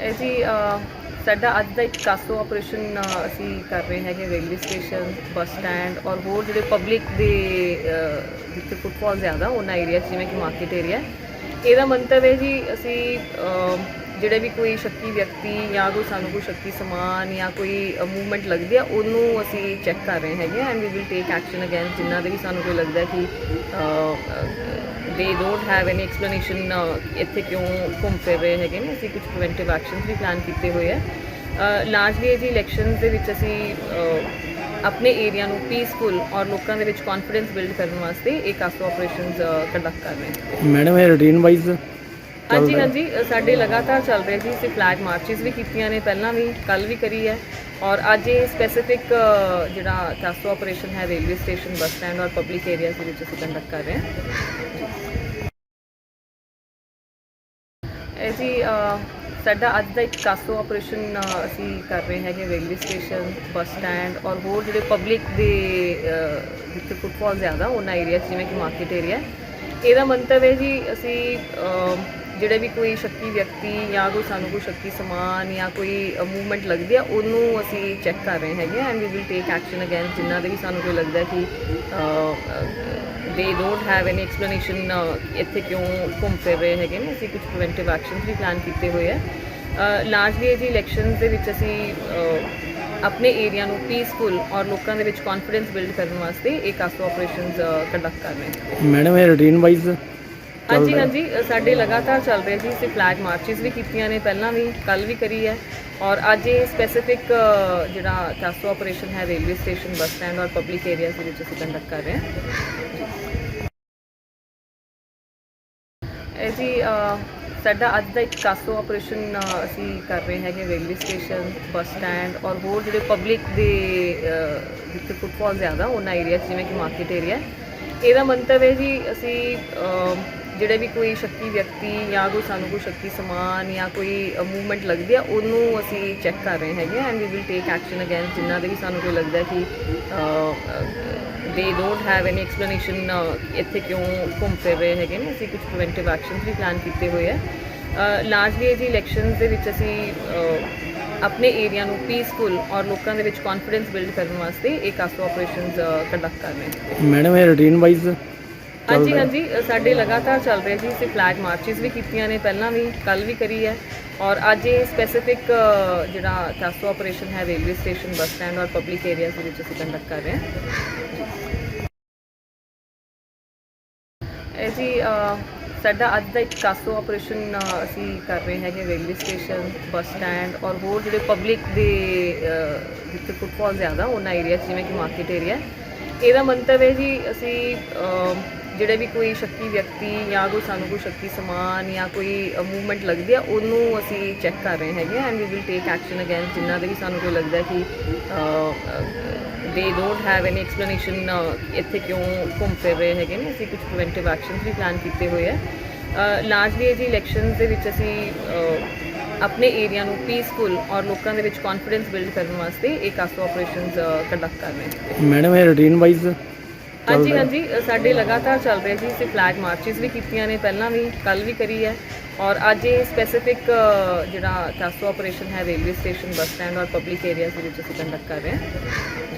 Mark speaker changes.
Speaker 1: ਇਹ ਜੀ ਸਾਡਾ ਅੱਜ ਦਾ ਇੱਕ ਕਾਸੋ ਆਪਰੇਸ਼ਨ ਅਸੀਂ ਕਰ ਰਹੇ ਹੈਗੇ ਰੇਲਵੇ ਸਟੇਸ਼ਨ ਬੱਸ ਸਟੈਂਡ ਔਰ ਹੋਰ ਜਿਹੜੇ ਪਬਲਿਕ ਦੇ ਅ, ਜਿੱਥੇ ਫੁੱਟਫਾਲ ਜ਼ਿਆਦਾ ਉਹਨਾਂ ਏਰੀਆ ਜਿਵੇਂ ਕਿ ਮਾਰਕੀਟ ਏਰੀਆ। ਇਹਦਾ ਮੰਤਵ ਹੈ ਜੀ ਅਸੀਂ ਜਿਹੜੇ ਵੀ ਕੋਈ ਸ਼ੱਕੀ ਵਿਅਕਤੀ ਜਾਂ ਕੋਈ ਸਾਨੂੰ ਕੋਈ ਸ਼ੱਕੀ ਸਮਾਨ ਜਾਂ ਕੋਈ ਮੂਵਮੈਂਟ ਲੱਗਦੀ ਆ, ਉਹਨੂੰ ਅਸੀਂ ਚੈੱਕ ਕਰ ਰਹੇ ਹੈਗੇ and we will take action against ਜਿਨ੍ਹਾਂ ਦੇ ਵੀ ਸਾਨੂੰ ਕੋਈ ਲੱਗਦਾ ਕਿ they don't have any explanation ਇੱਥੇ ਕਿਉਂ ਘੁੰਮ ਫਿਰ ਰਹੇ ਹੈਗੇ ਨੇ। ਅਸੀਂ ਕੁਝ ਪ੍ਰੀਵੈਂਟਿਵ ਐਕਸ਼ਨਸ ਵੀ ਪਲਾਨ ਕੀਤੇ ਹੋਏ ਆ। ਲਾਰਜਲੀ ਇਹ ਜੀ ਇਲੈਕਸ਼ਨਸ ਦੇ ਵਿੱਚ ਅਸੀਂ ਆਪਣੇ ਏਰੀਆ ਨੂੰ ਪੀਸਫੁਲ ਔਰ ਲੋਕਾਂ ਦੇ ਵਿੱਚ ਕੌਨਫੀਡੈਂਸ ਬਿਲਡ ਕਰਨ ਵਾਸਤੇ ਇਹ ਕਾਸੋ ਆਪਰੇਸ਼ਨਸ ਕੰਡਕਟ ਕਰ ਰਹੇ ਹਾਂ।
Speaker 2: ਮੈਡਮ, ਇਹ ਰੂਟੀਨ ਵਾਈਜ਼
Speaker 1: ਹਾਂਜੀ ਹਾਂਜੀ ਸਾਡੇ ਲਗਾਤਾਰ ਚੱਲ ਰਹੇ ਜੀ ਅਸੀਂ ਫਲੈਗ ਮਾਰਚਸ ਵੀ ਕੀਤੀਆਂ ਨੇ ਪਹਿਲਾਂ ਵੀ ਕੱਲ ਵੀ ਕਰੀ ਹੈ। ਔਰ ਅੱਜ ਇਹ ਸਪੈਸੀਫਿਕ ਜਿਹੜਾ ਕਾਸੋ ਆਪਰੇਸ਼ਨ ਹੈ ਰੇਲਵੇ ਸਟੇਸ਼ਨ ਬੱਸ ਸਟੈਂਡ ਔਰ ਪਬਲਿਕ ਏਰੀਆਜ਼ ਦੇ ਵਿੱਚ ਅਸੀਂ ਕੰਡਕਟ ਕਰ ਰਹੇ ਹਾਂ। ਜੀ ਸਾਡਾ ਅੱਜ ਦਾ ਇੱਕ ਕਾਸੋ ਆਪਰੇਸ਼ਨ ਅਸੀਂ ਕਰ ਰਹੇ ਹੈਗੇ ਰੇਲਵੇ ਸਟੇਸ਼ਨ ਬੱਸ ਸਟੈਂਡ ਔਰ ਹੋਰ ਜਿਹੜੇ ਪਬਲਿਕ ਦੇ ਜਿੱਥੇ ਫੁੱਟਫਾਲ ਜ਼ਿਆਦਾ ਉਹਨਾਂ ਏਰੀਆ ਜਿਵੇਂ ਕਿ ਮਾਰਕੀਟ ਏਰੀਆ ਇਹਦਾ ਮੰਤਵ ਹੈ ਜੀ ਅਸੀਂ ਜਿਹੜੇ ਵੀ ਕੋਈ ਸ਼ੱਕੀ ਵਿਅਕਤੀ ਜਾਂ ਕੋਈ ਸਾਨੂੰ ਕੋਈ ਸ਼ੱਕੀ ਸਮਾਨ ਜਾਂ ਕੋਈ ਮੂਵਮੈਂਟ ਲੱਗਦੀ ਆ, ਉਹਨੂੰ ਅਸੀਂ ਚੈੱਕ ਕਰ ਰਹੇ ਹੈਗੇ and we will take action against ਜਿਨ੍ਹਾਂ ਦੇ ਵੀ ਸਾਨੂੰ ਕੋਈ ਲੱਗਦਾ ਕਿ they don't have any explanation ਇੱਥੇ ਕਿਉਂ ਘੁੰਮ ਫਿਰ ਰਹੇ ਹੈਗੇ ਨੇ। ਅਸੀਂ ਕੁਝ ਪ੍ਰੀਵੈਂਟਿਵ ਐਕਸ਼ਨਸ ਵੀ ਪਲਾਨ ਕੀਤੇ ਹੋਏ ਆ। ਲਾਰਜਲੀ ਇਹ ਜੀ ਇਲੈਕਸ਼ਨਸ ਦੇ ਵਿੱਚ ਅਸੀਂ ਆਪਣੇ ਏਰੀਆ ਨੂੰ ਪੀਸਫੁਲ ਔਰ ਲੋਕਾਂ ਦੇ ਵਿੱਚ ਕੌਨਫੀਡੈਂਸ ਬਿਲਡ ਕਰਨ ਵਾਸਤੇ ਇਹ ਕਾਸੋ ਆਪਰੇਸ਼ਨਸ ਕੰਡਕਟ ਕਰ ਰਹੇ ਹਾਂ।
Speaker 2: ਮੈਡਮ, ਇਹ ਰੂਟੀਨ ਵਾਈਜ਼
Speaker 1: ਹਾਂਜੀ ਹਾਂਜੀ ਸਾਡੇ ਲਗਾਤਾਰ ਚੱਲ ਰਹੇ ਜੀ ਅਸੀਂ ਫਲੈਗ ਮਾਰਚਸ ਵੀ ਕੀਤੀਆਂ ਨੇ ਪਹਿਲਾਂ ਵੀ ਕੱਲ ਵੀ ਕਰੀ ਹੈ। ਔਰ ਅੱਜ ਇਹ ਸਪੈਸੀਫਿਕ ਜਿਹੜਾ ਕਾਸੋ ਆਪਰੇਸ਼ਨ ਹੈ ਰੇਲਵੇ ਸਟੇਸ਼ਨ ਬੱਸ ਸਟੈਂਡ ਔਰ ਪਬਲਿਕ ਏਰੀਆਜ਼ ਦੇ ਵਿੱਚ ਅਸੀਂ ਕੰਡਕਟ ਕਰ ਰਹੇ ਹਾਂ। ਜੀ ਸਾਡਾ ਅੱਜ ਦਾ ਇੱਕ ਕਾਸੋ ਆਪਰੇਸ਼ਨ ਅਸੀਂ ਕਰ ਰਹੇ ਹੈਗੇ ਰੇਲਵੇ ਸਟੇਸ਼ਨ ਬੱਸ ਸਟੈਂਡ ਔਰ ਹੋਰ ਜਿਹੜੇ ਪਬਲਿਕ ਦੇ ਜਿੱਥੇ ਫੁੱਟਫਾਲ ਜ਼ਿਆਦਾ ਉਹਨਾਂ ਏਰੀਆ ਜਿਵੇਂ ਕਿ ਮਾਰਕੀਟ ਏਰੀਆ ਇਹਦਾ ਮੰਤਵ ਹੈ ਜੀ ਅਸੀਂ ਜਿਹੜੇ ਵੀ ਕੋਈ ਸ਼ੱਕੀ ਵਿਅਕਤੀ ਜਾਂ ਕੋਈ ਸਾਨੂੰ ਕੋਈ ਸ਼ੱਕੀ ਸਮਾਨ ਜਾਂ ਕੋਈ ਮੂਵਮੈਂਟ ਲੱਗਦੀ ਆ, ਉਹਨੂੰ ਅਸੀਂ ਚੈੱਕ ਕਰ ਰਹੇ ਹੈਗੇ and we will take action against ਜਿਨ੍ਹਾਂ ਦੇ ਵੀ ਸਾਨੂੰ ਕੋਈ ਲੱਗਦਾ ਕਿ they don't have any explanation ਇੱਥੇ ਕਿਉਂ ਘੁੰਮ ਫਿਰ ਰਹੇ ਹੈਗੇ ਨੇ। ਅਸੀਂ ਕੁਝ ਪ੍ਰੀਵੈਂਟਿਵ ਐਕਸ਼ਨਸ ਵੀ ਪਲਾਨ ਕੀਤੇ ਹੋਏ ਆ। ਲਾਰਜਲੀ ਇਹ ਜੀ ਇਲੈਕਸ਼ਨਸ ਦੇ ਵਿੱਚ ਅਸੀਂ ਆਪਣੇ ਏਰੀਆ ਨੂੰ ਪੀਸਫੁਲ ਔਰ ਲੋਕਾਂ ਦੇ ਵਿੱਚ ਕੌਨਫੀਡੈਂਸ ਬਿਲਡ ਕਰਨ ਵਾਸਤੇ ਇਹ ਕਾਸੋ ਆਪਰੇਸ਼ਨਸ ਕੰਡਕਟ ਕਰ ਰਹੇ ਹਾਂ।
Speaker 2: ਮੈਡਮ, ਇਹ ਰੂਟੀਨ ਵਾਈਜ਼
Speaker 1: ਹਾਂਜੀ ਹਾਂਜੀ ਸਾਡੇ ਲਗਾਤਾਰ ਚੱਲ ਰਹੇ ਜੀ ਅਸੀਂ ਫਲੈਗ ਮਾਰਚਸ ਵੀ ਕੀਤੀਆਂ ਨੇ ਪਹਿਲਾਂ ਵੀ ਕੱਲ ਵੀ ਕਰੀ ਹੈ। ਔਰ ਅੱਜ ਇਹ ਸਪੈਸੀਫਿਕ ਜਿਹੜਾ ਕਾਸੋ ਆਪਰੇਸ਼ਨ ਹੈ ਰੇਲਵੇ ਸਟੇਸ਼ਨ ਬੱਸ ਸਟੈਂਡ ਔਰ ਪਬਲਿਕ ਏਰੀਆਜ਼ ਦੇ ਵਿੱਚ ਅਸੀਂ ਕੰਡਕਟ ਕਰ ਰਹੇ ਹਾਂ। ਇਹ ਜੀ ਸਾਡਾ ਅੱਜ ਦਾ ਇੱਕ ਕਾਸੋ ਆਪਰੇਸ਼ਨ ਅਸੀਂ ਕਰ ਰਹੇ ਹੈਗੇ ਰੇਲਵੇ ਸਟੇਸ਼ਨ ਬੱਸ ਸਟੈਂਡ ਔਰ ਹੋਰ ਜਿਹੜੇ ਪਬਲਿਕ ਦੇ ਜਿੱਥੇ ਫੁੱਟਫਾਲ ਜ਼ਿਆਦਾ ਉਹਨਾਂ ਏਰੀਆ ਜਿਵੇਂ ਕਿ ਮਾਰਕੀਟ ਏਰੀਆ ਇਹਦਾ ਮੰਤਵ ਹੈ ਜੀ ਅਸੀਂ ਜਿਹੜੇ ਵੀ ਕੋਈ ਸ਼ੱਕੀ ਵਿਅਕਤੀ ਜਾਂ ਕੋਈ ਸਾਨੂੰ ਕੋਈ ਸ਼ੱਕੀ ਸਮਾਨ ਜਾਂ ਕੋਈ ਮੂਵਮੈਂਟ ਲੱਗਦੀ ਆ, ਉਹਨੂੰ ਅਸੀਂ ਚੈੱਕ ਕਰ ਰਹੇ ਹੈਗੇ and we will take action against ਜਿਨ੍ਹਾਂ ਦੇ ਵੀ ਸਾਨੂੰ ਕੋਈ ਲੱਗਦਾ ਕਿ they don't have any explanation ਇੱਥੇ ਕਿਉਂ ਘੁੰਮ ਫਿਰ ਰਹੇ ਹੈਗੇ ਨੇ। ਅਸੀਂ ਕੁਝ ਪ੍ਰੀਵੈਂਟਿਵ ਐਕਸ਼ਨਸ ਵੀ ਪਲਾਨ ਕੀਤੇ ਹੋਏ ਆ। ਲਾਰਜਲੀ ਇਹ ਜੀ ਇਲੈਕਸ਼ਨਸ ਦੇ ਵਿੱਚ ਅਸੀਂ ਆਪਣੇ ਏਰੀਆ ਨੂੰ ਪੀਸਫੁਲ ਔਰ ਲੋਕਾਂ ਦੇ ਵਿੱਚ ਕੌਨਫੀਡੈਂਸ ਬਿਲਡ ਕਰਨ ਵਾਸਤੇ ਇਹ ਕਾਸੋ ਆਪਰੇਸ਼ਨਸ ਕੰਡਕਟ ਕਰ ਰਹੇ ਹਾਂ
Speaker 2: ਮੈਡਮ ਇਹ ਰੂਟੀਨ ਵਾਈਜ਼
Speaker 1: ਹਾਂਜੀ ਹਾਂਜੀ ਸਾਡੇ ਲਗਾਤਾਰ ਚੱਲ ਰਹੇ ਜੀ ਅਸੀਂ ਫਲੈਗ ਮਾਰਚਸ ਵੀ ਕੀਤੀਆਂ ਨੇ ਪਹਿਲਾਂ ਵੀ ਕੱਲ ਵੀ ਕਰੀ ਹੈ। ਔਰ ਅੱਜ ਇਹ ਸਪੈਸੀਫਿਕ ਜਿਹੜਾ ਕਾਸੋ ਆਪਰੇਸ਼ਨ ਹੈ ਰੇਲਵੇ ਸਟੇਸ਼ਨ ਬੱਸ ਸਟੈਂਡ ਔਰ ਪਬਲਿਕ ਏਰੀਆਜ਼ ਦੇ ਵਿੱਚ ਅਸੀਂ ਕੰਡਕਟ ਕਰ ਰਹੇ ਹਾਂ।